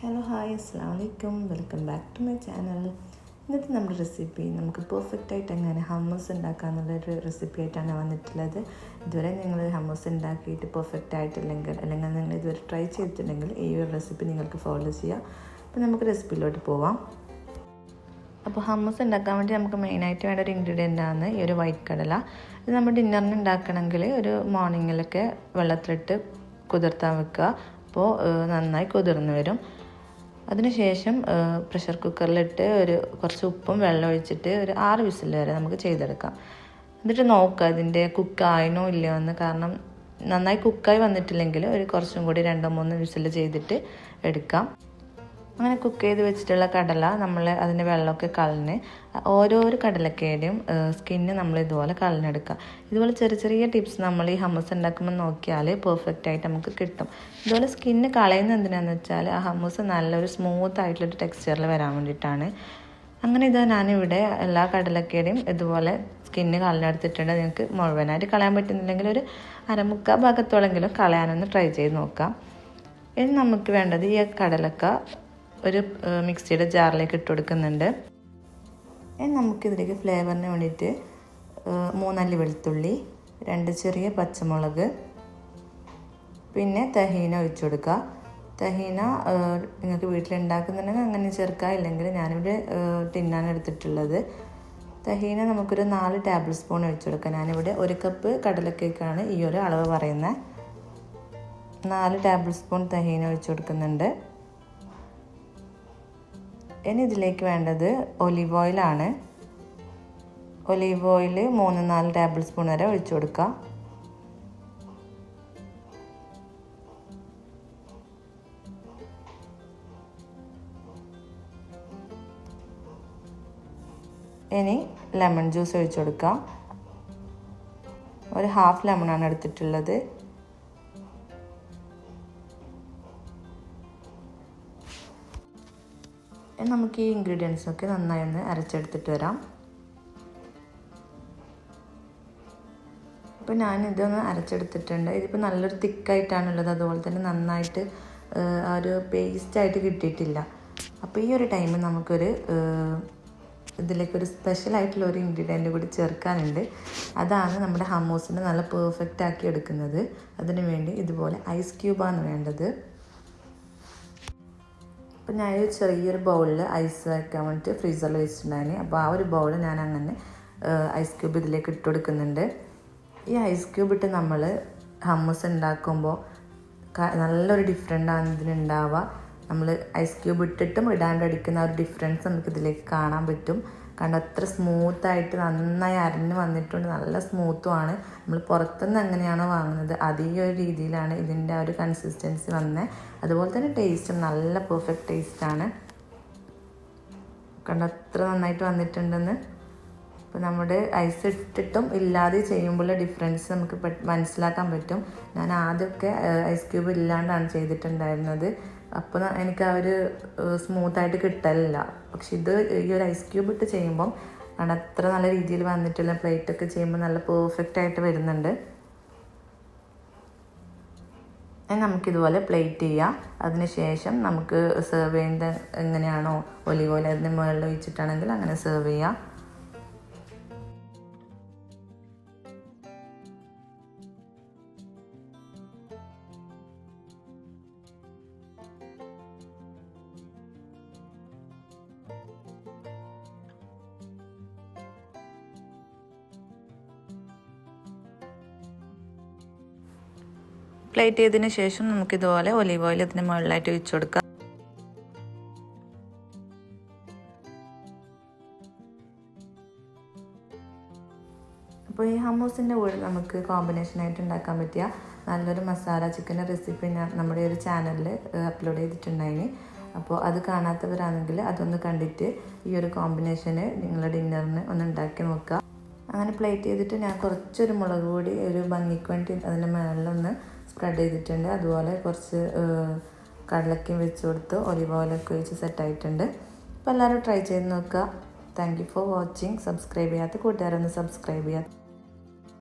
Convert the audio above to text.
Hello hi അസ്സാം വലൈക്കും welcome back to my channel ഇന്നത്തെ നമ്മുടെ റെസിപ്പി നമുക്ക് പെർഫെക്റ്റ് ആയിട്ട് എങ്ങനെ ഹമ്മസ് ഉണ്ടാക്കാമെന്നുള്ളൊരു റെസിപ്പി ആയിട്ടാണ് വന്നിട്ടുള്ളത്. ഇതുവരെ നിങ്ങൾ ഹമ്മസ് ഉണ്ടാക്കിയിട്ട് പെർഫെക്റ്റ് ആയിട്ടില്ലെങ്കിൽ അല്ലെങ്കിൽ നിങ്ങൾ ഇതുവരെ ട്രൈ ചെയ്തിട്ടുണ്ടെങ്കിൽ ഈ ഒരു റെസിപ്പി നിങ്ങൾക്ക് ഫോളോ ചെയ്യാം. അപ്പോൾ നമുക്ക് റെസിപ്പിയിലോട്ട് പോവാം. അപ്പോൾ ഹമ്മസ് ഉണ്ടാക്കാൻ വേണ്ടി നമുക്ക് മെയിനായിട്ട് വേണ്ട ഒരു ഇൻഗ്രീഡിയന്റ് ആണ് ഈ ഒരു വൈറ്റ് കടല. ഇത് നമ്മൾ ഡിന്നറിന് ഉണ്ടാക്കണമെങ്കിൽ ഒരു മോർണിംഗിലൊക്കെ വെള്ളത്തിലിട്ട് കുതിർത്താൻ വെക്കുക. അപ്പോൾ നന്നായി കുതിർന്ന് വരും. അതിനുശേഷം പ്രഷർ കുക്കറിലിട്ട് ഒരു കുറച്ച് ഉപ്പും വെള്ളം ഒഴിച്ചിട്ട് ഒരു ആറ് വിസിൽ വരെ നമുക്ക് ചെയ്തെടുക്കാം. എന്നിട്ട് നോക്കുക അതിന്റെ കുക്കായിനോ ഇല്ലയോ എന്ന്. കാരണം നന്നായി കുക്കായി വന്നിട്ടില്ലെങ്കിൽ ഒരു കുറച്ചും കൂടി രണ്ടോ മൂന്നോ വിസിൽ ചെയ്തിട്ട് എടുക്കാം. അങ്ങനെ കുക്ക് ചെയ്ത് വെച്ചിട്ടുള്ള കടല നമ്മൾ അതിന്റെ വെള്ളമൊക്കെ കളഞ്ഞ് ഓരോരോ കടലക്കയുടെയും സ്കിന്ന് നമ്മൾ ഇതുപോലെ കളഞ്ഞെടുക്കുക ഇതുപോലെ ചെറിയ ചെറിയ ടിപ്സ് നമ്മൾ ഈ ഹമ്മസ് ഉണ്ടാക്കുമ്പോൾ നോക്കിയാൽ പെർഫെക്റ്റ് ആയിട്ട് നമുക്ക് കിട്ടും. ഇതുപോലെ സ്കിന്ന് കളയുന്ന എന്തിനാന്ന് വെച്ചാൽ ആ ഹമ്മസ് നല്ലൊരു സ്മൂത്ത് ആയിട്ടുള്ളൊരു ടെക്സ്ചറിൽ വരാൻ വേണ്ടിയിട്ടാണ്. അങ്ങനെ ഇതാ ഞാനിവിടെ എല്ലാ കടലക്കയുടെയും ഇതുപോലെ സ്കിന്ന് കളഞ്ഞെടുത്തിട്ടുണ്ട് നിങ്ങൾക്ക് മുഴുവനായിട്ട് കളയാൻ പറ്റുന്നില്ലെങ്കിൽ ഒരു അരമുക്കാൽ ഭാഗത്തോളെങ്കിലും കളയാനൊന്ന് ട്രൈ ചെയ്ത് നോക്കാം. ഇനി നമുക്ക് വേണ്ടത് ഈ കടലക്ക ഒരു മിക്സിയുടെ ജാറിലേക്ക് ഇട്ട് കൊടുക്കുന്നുണ്ട്. നമുക്കിതിലേക്ക് ഫ്ലേവറിന് വേണ്ടിയിട്ട് മൂന്നല്ലി വെളുത്തുള്ളി രണ്ട് ചെറിയ പച്ചമുളക് പിന്നെ തഹീന ഒഴിച്ചു കൊടുക്കുക. തഹീന നിങ്ങൾക്ക് വീട്ടിലുണ്ടാക്കുന്നുണ്ടെങ്കിൽ അങ്ങനെ ചേർക്കുക. ഇല്ലെങ്കിൽ ഞാനിവിടെ ടിന്നാണ് എടുത്തിട്ടുള്ളത്. തഹീന നമുക്കൊരു നാല് ടേബിൾ സ്പൂൺ ഒഴിച്ചു കൊടുക്കുക. ഞാനിവിടെ ഒരു കപ്പ് കടലക്കേക്കാണ് ഈ ഒരു അളവ് പറയുന്നത്. നാല് ടേബിൾ സ്പൂൺ തഹീന ഒഴിച്ചു കൊടുക്കുന്നുണ്ട്. ഇനി ഇതിലേക്ക് വേണ്ടത് ഒലിവ് ഓയിലാണ് ഒലിവ് ഓയിൽ മൂന്ന് നാല് ടേബിൾ സ്പൂൺ വരെ ഒഴിച്ചു കൊടുക്കുക. ഇനി ലെമൺ ജ്യൂസ് ഒഴിച്ചു കൊടുക്കാം ഒരു ഹാഫ് ലെമണാണ് എടുത്തിട്ടുള്ളത്. നമുക്ക് ഈ ഇൻഗ്രീഡിയൻസൊക്കെ നന്നായി ഒന്ന് അരച്ചെടുത്തിട്ട് വരാം. അപ്പോൾ ഞാനിതൊന്ന് അരച്ചെടുത്തിട്ടുണ്ട്. ഇതിപ്പോൾ നല്ലൊരു തിക്കായിട്ടാണുള്ളത്. അതുപോലെ തന്നെ നന്നായിട്ട് ആ ഒരു പേസ്റ്റായിട്ട് കിട്ടിയിട്ടില്ല. അപ്പോൾ ഈ ഒരു ടൈമിൽ നമുക്കൊരു ഇതിലേക്കൊരു സ്പെഷ്യലായിട്ടുള്ള ഒരു ഇൻഗ്രീഡിയന്റ് കൂടി ചേർക്കാനുണ്ട്. അതാണ് നമ്മുടെ ഹമോസിനെ നല്ല പെർഫെക്റ്റ് ആക്കി എടുക്കുന്നത്. അതിനു വേണ്ടി ഇതുപോലെ ഐസ് ക്യൂബാണ് വേണ്ടത്. അപ്പോൾ ഞാൻ ചെറിയൊരു ബൗളിൽ ഐസ് വയ്ക്കാൻ വേണ്ടിയിട്ട് ഫ്രീസറിൽ വെച്ചിട്ടുണ്ടായിരുന്നു. അപ്പോൾ ആ ഒരു ബൗൾ ഞാൻ അങ്ങനെ ഐസ് ക്യൂബ് ഇതിലേക്ക് ഇട്ട് കൊടുക്കുന്നുണ്ട്. ഈ ഐസ് ക്യൂബ് ഇട്ട് നമ്മൾ ഹമ്മസ് ഉണ്ടാക്കുമ്പോൾ നല്ലൊരു ഡിഫറെന്റ് ആണ് ഇതിനുണ്ടാവുക. നമ്മൾ ഐസ് ക്യൂബ് ഇട്ടിട്ടും ഇടാണ്ട് അടിക്കുന്ന ഒരു ഡിഫറൻസ് നമുക്ക് ഇതിലേക്ക് കാണാൻ പറ്റും. കാരണം അത്ര സ്മൂത്തായിട്ട് നന്നായി അരഞ്ഞ് വന്നിട്ടുണ്ട്. നല്ല സ്മൂത്തുമാണ് നമ്മൾ പുറത്തുനിന്ന് എങ്ങനെയാണോ വാങ്ങുന്നത് അതേ ഒരു രീതിയിലാണ് ഇതിന്റെ ആ ഒരു കൺസിസ്റ്റൻസി വന്നത് അതുപോലെ തന്നെ ടേസ്റ്റും നല്ല പെർഫെക്റ്റ് ടേസ്റ്റാണ് കണ്ട അത്ര നന്നായിട്ട് വന്നിട്ടുണ്ടെന്ന്. അപ്പോൾ നമ്മുടെ ഐസ് ഇട്ടിട്ടും ഇല്ലാതെ ചെയ്യുമ്പോഴുള്ള ഡിഫറൻസ് നമുക്ക് മനസ്സിലാക്കാൻ പറ്റും. ഞാൻ ആദ്യമൊക്കെ ഐസ് ക്യൂബ് ഇല്ലാണ്ടാണ് ചെയ്തിട്ടുണ്ടായിരുന്നത്. അപ്പോൾ എനിക്ക് ആ ഒരു സ്മൂത്തായിട്ട് കിട്ടലില്ല. പക്ഷെ ഇത് ഈ ഒരു ഐസ് ക്യൂബ് ഇട്ട് ചെയ്യുമ്പം ആണ് അത്ര നല്ല രീതിയിൽ വന്നിട്ടുള്ള പ്ലേറ്റൊക്കെ ചെയ്യുമ്പോൾ നല്ല പെർഫെക്റ്റ് ആയിട്ട് വരുന്നുണ്ട്. നമുക്കിതുപോലെ പ്ലേറ്റ് ചെയ്യാം. അതിനുശേഷം നമുക്ക് സെർവ് ചെയ്യുന്നത് എങ്ങനെയാണോ ഒലിവ് ഓയിൽ അതിന് മുകളിൽ ഒഴിച്ചിട്ടാണെങ്കിൽ അങ്ങനെ സെർവ് ചെയ്യാം. പ്ലേറ്റ് ചെയ്തതിന് ശേഷം നമുക്ക് ഇതുപോലെ ഒലീവ് ഓയിൽ ഇതിന് മുകളിലായിട്ട് ഒഴിച്ചു കൊടുക്കാം. അപ്പോൾ ഈ ഹമ്മൂസിന്റെ കൂടെ നമുക്ക് കോമ്പിനേഷനായിട്ട് ഉണ്ടാക്കാൻ പറ്റിയ നല്ലൊരു മസാല ചിക്കന്റെ റെസിപ്പി ഞാൻ നമ്മുടെ ഒരു ചാനലിൽ അപ്ലോഡ് ചെയ്തിട്ടുണ്ടായിന്. അപ്പോൾ അത് കാണാത്തവരാണെങ്കിൽ അതൊന്ന് കണ്ടിട്ട് ഈ ഒരു കോമ്പിനേഷന് നിങ്ങളുടെ ഡിന്നറിന് ഒന്ന് ഉണ്ടാക്കി നോക്കുക. അങ്ങനെ പ്ലേറ്റ് ചെയ്തിട്ട് ഞാൻ കുറച്ചൊരു മുളക് പൊടി ഒരു ഭംഗിക്ക് വേണ്ടി അതിന്റെ മേളിലൊന്ന് സ്പ്രെഡ് ചെയ്തിട്ടുണ്ട്. അതുപോലെ കുറച്ച് കടലക്കയും വെച്ച് കൊടുത്ത് ഒലിവ് ഓയിലൊക്കെ ഒഴിച്ച് സെറ്റായിട്ടുണ്ട് അപ്പോൾ എല്ലാവരും ട്രൈ ചെയ്ത് നോക്കുക. Thank you for watching subscribe ചെയ്യാത്ത കൂട്ടുകാരൊന്ന് സബ്സ്ക്രൈബ് ചെയ്യാം.